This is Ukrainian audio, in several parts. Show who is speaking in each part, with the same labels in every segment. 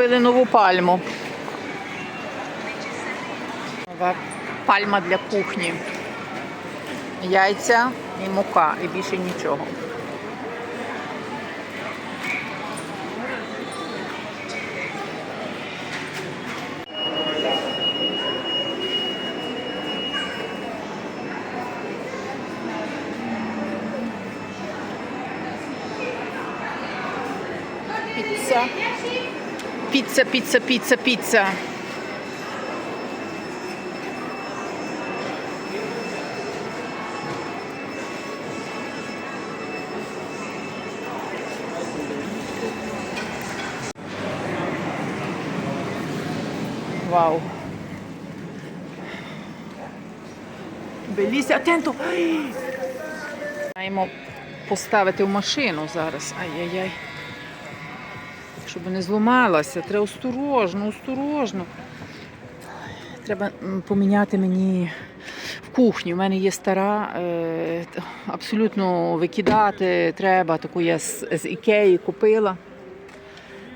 Speaker 1: Купили нову пальму. Нова пальма для кухні. Яйця і мука, і більше нічого. Піца. Піца, піца, піца, піца. Вау. Белісі, атенто! Маємо поставити в машину зараз. Ай-яй-яй. Щоб не зламалася. Треба осторожно, осторожно. Треба поміняти мені в кухні. У мене є стара, е, абсолютно викидати треба. Таку я з, Ікеї купила.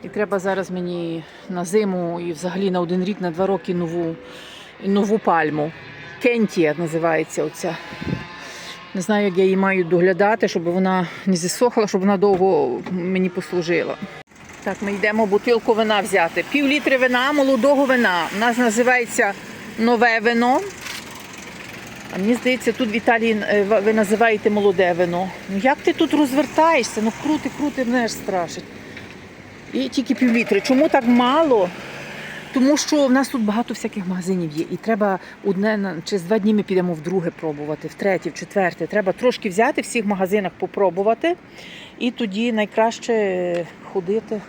Speaker 1: І треба зараз мені на зиму і взагалі на один рік, на два роки нову, нову пальму. Кентія називається оця. Не знаю, як я її маю доглядати, щоб вона не засохла, щоб вона довго мені послужила. Так, ми йдемо бутилку вина взяти. Пів літри вина, молодого вина. У нас називається нове вино. А мені здається, тут в Італії е, ви- називаєте молоде вино. Ну як ти тут розвертаєшся? Ну крути, крути, мене ж страшить. І тільки пів літри. Чому так мало? Тому що в нас тут багато всяких магазинів є. І треба одне через два дні ми підемо вдруге пробувати, втретє, в четверте. Треба трошки взяти в всіх магазинах, попробувати. І тоді найкраще ходити.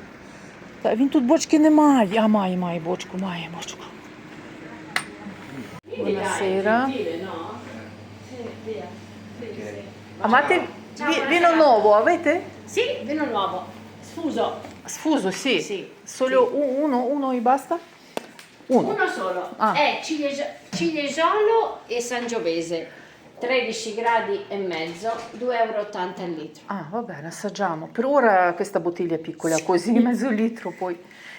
Speaker 1: Та він тут бочки не має. А має, має бочку, має бочку. Buonasera. А мати ві- віно ново, avete?
Speaker 2: Sì, vino nuovo. Sfuso,
Speaker 1: Sfuso, sì.
Speaker 2: Sì.
Speaker 1: Solo u- uno, uno e basta? Uno.
Speaker 2: uno solo.
Speaker 1: Ah.
Speaker 2: È ciliegia- cilieggiolo e sangiovese. 13 gradi e mezzo, 2,80 euro al litro.
Speaker 1: Ah, va bene, assaggiamo. Per ora questa bottiglia è piccola, così mezzo litro, poi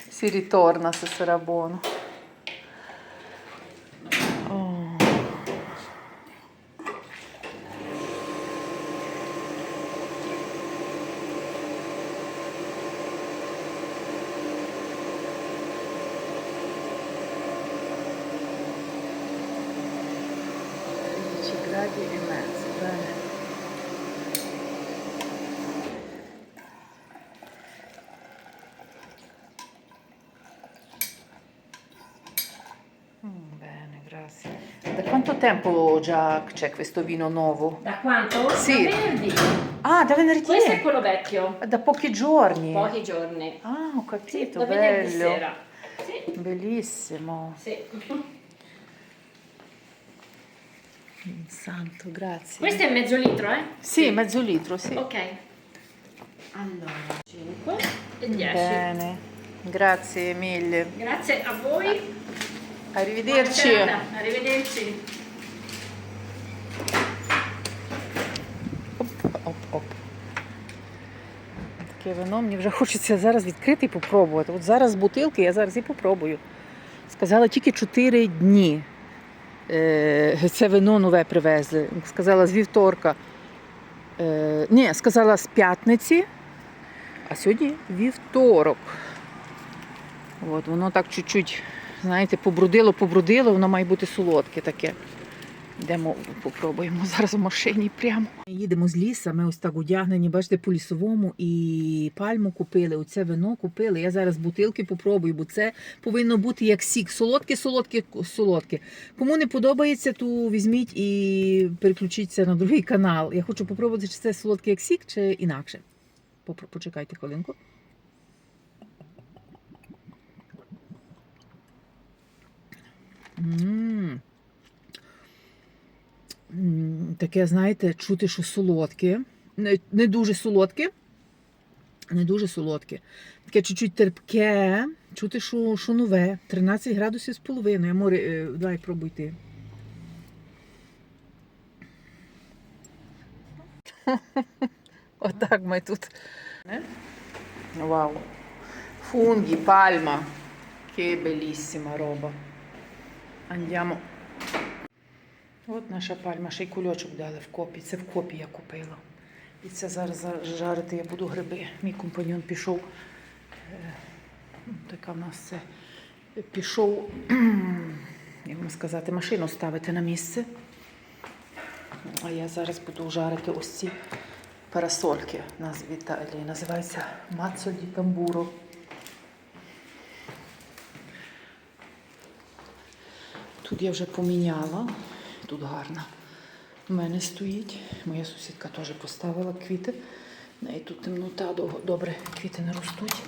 Speaker 1: si ritorna se sarà buono. Gradi e mezzo, bene. Mm, Bene, grazie. Da quanto tempo già c'è questo vino nuovo?
Speaker 2: Da quanto?
Speaker 1: Sì.
Speaker 2: Da venerdì.
Speaker 1: Ah, da venerdì?
Speaker 2: Questo è quello vecchio.
Speaker 1: Da pochi giorni.
Speaker 2: Pochi giorni.
Speaker 1: Ah, ho
Speaker 2: Sì,
Speaker 1: capito,
Speaker 2: da venerdì
Speaker 1: bello.
Speaker 2: sera. Sì.
Speaker 1: Bellissimo.
Speaker 2: sì.
Speaker 1: Santo, grazie.
Speaker 2: Questo è mezzo litro, eh?
Speaker 1: Sì, mezzo litro, sì.
Speaker 2: Ok. Allora, 5 e 10.
Speaker 1: Bene, grazie mille.
Speaker 2: Grazie a voi.
Speaker 1: Arrivederci.
Speaker 2: Arrivederci.
Speaker 1: Оп, оп, оп. Таке вино мені вже хочеться зараз відкрити і попробувати. От зараз бутилки, я зараз і попробую. Сказала тільки 4 дні. Е, Це вино нове привезли. Сказала з вівторка. Е, Ні, сказала з п'ятниці, а сьогодні вівторок. От, воно так чуть-чуть, знаєте, побрудило, побрудило, воно має бути солодке таке. Йдемо, попробуємо зараз в машині прямо. Їдемо з лісу, ми ось так одягнені, бачите, по лісовому і пальму купили, оце вино купили. Я зараз бутилки попробую, бо це повинно бути як сік. Солодке, солодке, солодке. Кому не подобається, то візьміть і переключіться на другий канал. Я хочу попробувати, чи це солодке як сік, чи інакше. Почекайте хвилинку. М. Таке, знаєте, чути, що солодке. Не, не дуже солодке. Не дуже солодке. Таке чуть-чуть терпке. Чути, що, що нове. 13 градусів з половиною. Море, давай пробуйте. Отак ми тут. Вау. Funghi, palma. Che bellissima roba. Andiamo. От наша пальма, ще й кульочок дали в копі. Це в копі я купила. І це зараз жарити я буду гриби. Мій компаньон пішов. е, Така в нас це. Пішов, як вам сказати, машину ставити на місце. А я зараз буду жарити ось ці парасольки. У нас в Італії називається Мацо ді тамбуро. Тут я вже поміняла. Тут гарно. У мене стоїть. Моя сусідка теж поставила квіти. Неї тут темнота, добре, квіти не ростуть.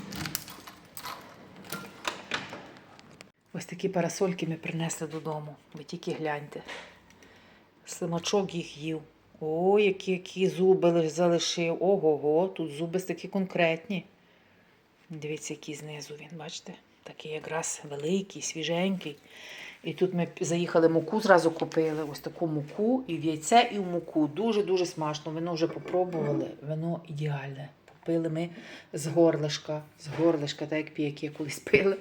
Speaker 1: Ось такі парасольки ми принесли додому. Ви тільки гляньте. Слимачок їх їв. О, які, які зуби залишив. Ого-го, тут зуби такі конкретні. Дивіться, який знизу він, бачите? Такий якраз великий, свіженький. І тут ми заїхали муку, зразу купили ось таку муку і в яйце, і в муку. Дуже-дуже смачно. Вино вже попробували. Вино ідеальне. Попили ми з горлишка. З горлишка, так як п'яки колись пили.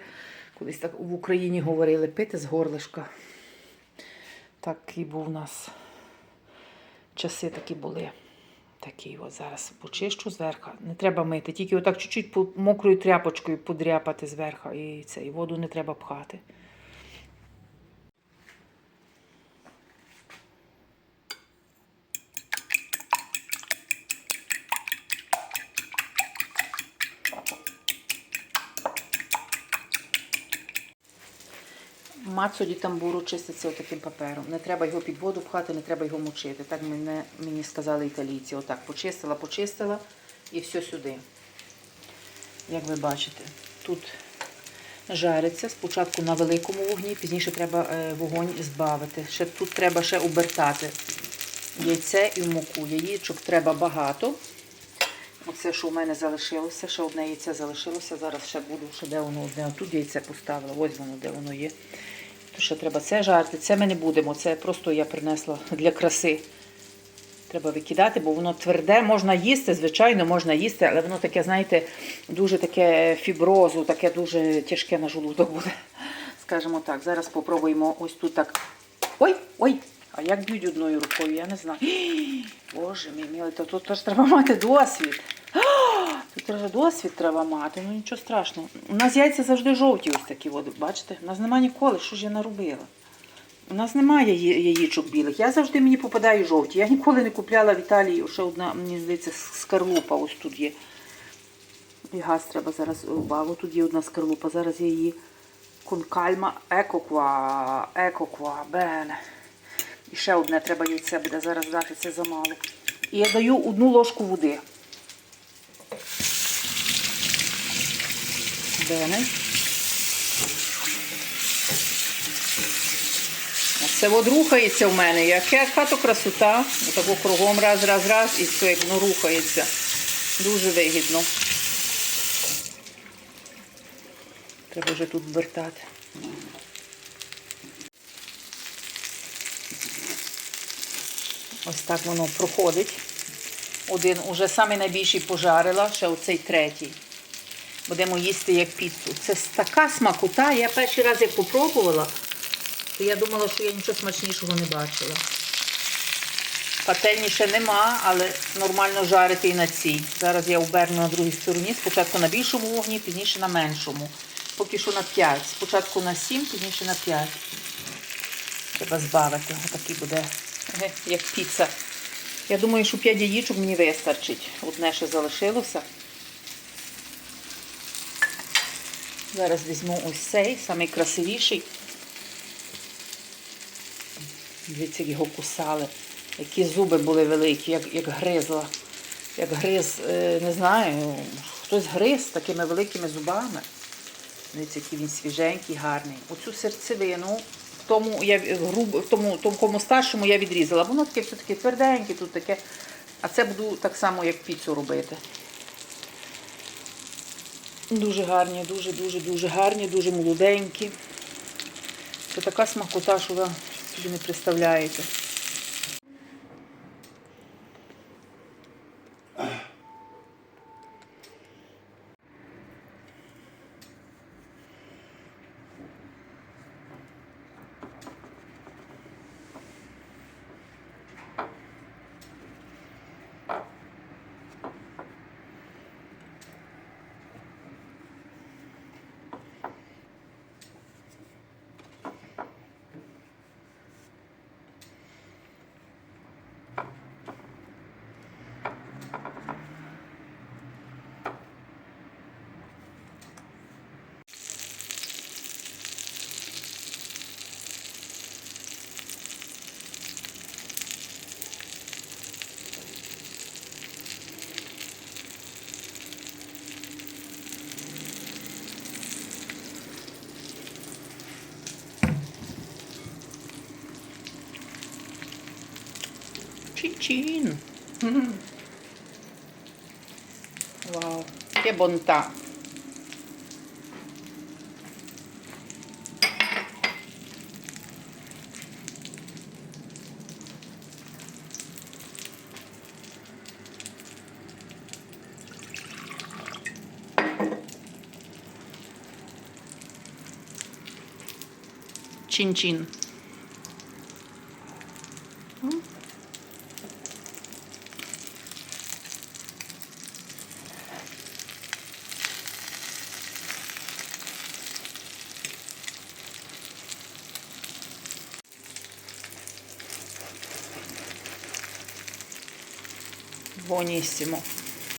Speaker 1: Колись так в Україні говорили пити з горлишка. Такий був у нас. Часи такі були. Такий от зараз почищу зверху. Не треба мити, тільки отак чуть-чуть мокрою тряпочкою подряпати зверху. І це, і воду не треба пхати. Мацо ді тамбуру чиститься таким папером. Не треба його під воду пхати, не треба його мочити. Так мене, мені сказали італійці. Отак почистила, почистила і все сюди. Як ви бачите, тут жариться спочатку на великому вогні, пізніше треба е, вогонь збавити. Ще, тут треба ще обертати яйце і муку. Яєчок треба багато. Оце, що у мене залишилося, ще одне яйце залишилося. Зараз ще буду, ще де воно одне. Тут яйце поставила, ось воно, де воно є. Ще треба це жарти. Це ми не будемо. Це просто я принесла для краси. Треба викидати, бо воно тверде, можна їсти, звичайно, можна їсти, але воно таке, знаєте, дуже таке фіброзу, таке дуже тяжке на желудок буде. Скажімо так, зараз спробуємо ось тут так. Ой, ой! А як б'ють одною рукою, я не знаю. Боже мій милий, то тут теж треба мати досвід. Тут теж досвід треба мати, ну нічого страшного. У нас яйця завжди жовті ось такі, от, бачите? У нас немає ніколи, що ж я наробила. У нас немає яї- яєчок білих. Я завжди мені попадаю жовті. Я ніколи не купляла в Італії ще одна, мені здається, скарлупа ось тут є. І газ треба зараз убаву. Тут є одна скарлупа. Зараз я її конкальма екоква, екоква, бене. І ще одне треба яйце буде зараз дати, це замало. І я даю одну ложку води. Бене. Це от рухається в мене. Яка хато красота. Отако кругом раз, раз, раз, і все, як воно рухається. Дуже вигідно. Треба вже тут вертати. Ось так воно проходить. Один уже найбільший пожарила, ще оцей третій. Будемо їсти як піцу. Це така смакота. Я перший раз як попробувала, то я думала, що я нічого смачнішого не бачила. Пательні ще нема, але нормально жарити і на цій. Зараз я оберну на другій стороні. Спочатку на більшому вогні, пізніше на меншому. Поки що на 5. Спочатку на 7, пізніше на 5. Треба збавити. Отакий буде, як піца. Я думаю, що 5 яєчок мені вистачить. Одне ще залишилося. Зараз візьму ось цей, найкрасивіший. Дивіться, як його кусали. Які зуби були великі, як, як гризла. Як гриз, е, не знаю, хтось гриз такими великими зубами. Дивіться, який він свіженький, гарний. Оцю серцевину тому, я, груб, в тому, тому старшому я відрізала. Воно таке все таке тверденьке, тут таке. А це буду так само, як піцу робити. Дуже гарні, дуже-дуже дуже гарні, дуже молоденькі. Це така смакота, що ви собі не представляєте. cucina. Wow, che bontà. Cin cin. Buonissimo.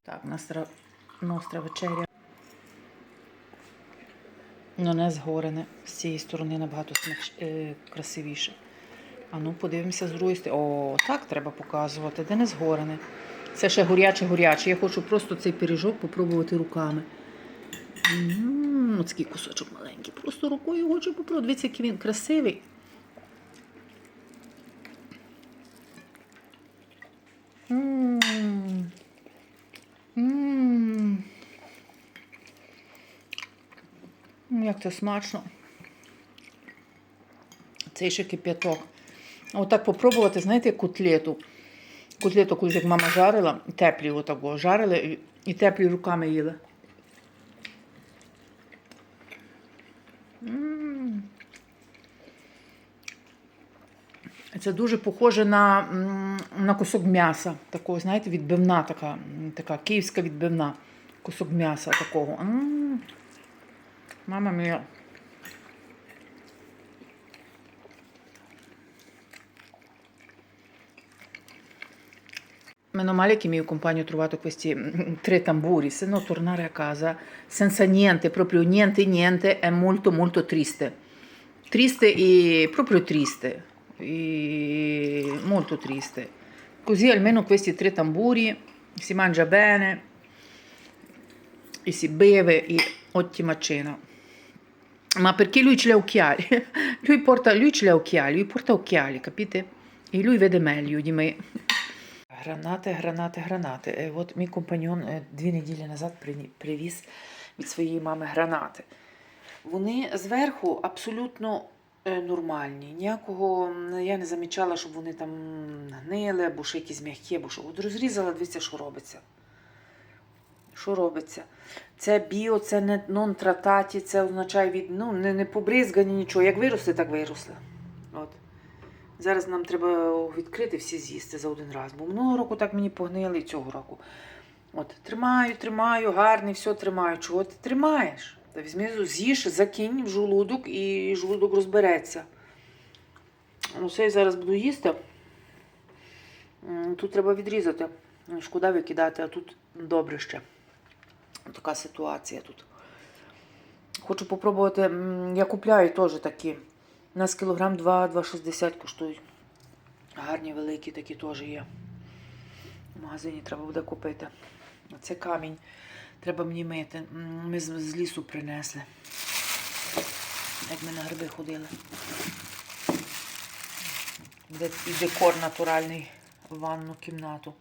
Speaker 1: Так, nostra, nostra вечеря. Ну, не згорене. З цієї сторони набагато смач... е, красивіше. А ну, подивимося з другої. О, так треба показувати. Де не згорене. Це ще горяче-горяче. Я хочу просто цей пиріжок попробувати руками. М, Ось кусочок маленький. Просто рукою хочу попробувати. Дивіться, який він красивий. М. М. М, Як це смачно. Цей ще кип'яток. Отак попробувати, знаєте, котлету. Котлету, колись як мама жарила, теплі отако жарили і- теплі руками їли. М. Це дуже похоже на, кусок м'яса. Такого, знаєте, відбивна така, київська відбивна. Кусок м'яса такого. Мама mm, tre tamburi, se no tornare a casa senza niente, proprio niente, niente, è molto molto triste. Triste e proprio triste, e molto triste. Così almeno questi tre tamburi si mangia bene e si beve e ottima cena. Ma perché lui ce l'ha occhiali? Lui, porta, lui ce l'ha occhiali, lui porta occhiali, capite? E lui vede meglio di me. Гранати, гранати, гранати. Е, От мій компаньон е, дві неділі назад привіз від своєї мами гранати. Вони зверху абсолютно е, нормальні. Ніякого я не замічала, щоб вони там гнили, або ще якісь м'які, або що. От розрізала, дивіться, що робиться. Що робиться? Це біо, це не нон-трататі, це означає від, ну, не, не побризгані нічого. Як виросли, так виросли. От. Зараз нам треба відкрити всі з'їсти за один раз. Бо минулого року так мені погнили цього року. От, тримаю, тримаю, гарний, все тримаю. Чого ти тримаєш? Та візьми, з'їж, закинь в жолудок і жолудок розбереться. Ну, це я зараз буду їсти. Тут треба відрізати. Шкода викидати, а тут добре ще. Така ситуація тут. Хочу попробувати. Я купляю теж такі. У нас кілограм 2,60 коштують. Гарні, великі такі теж є. В магазині треба буде купити. Це камінь. Треба мені мити. Ми з, лісу принесли. Як ми на гриби ходили. Де і декор натуральний в ванну кімнату.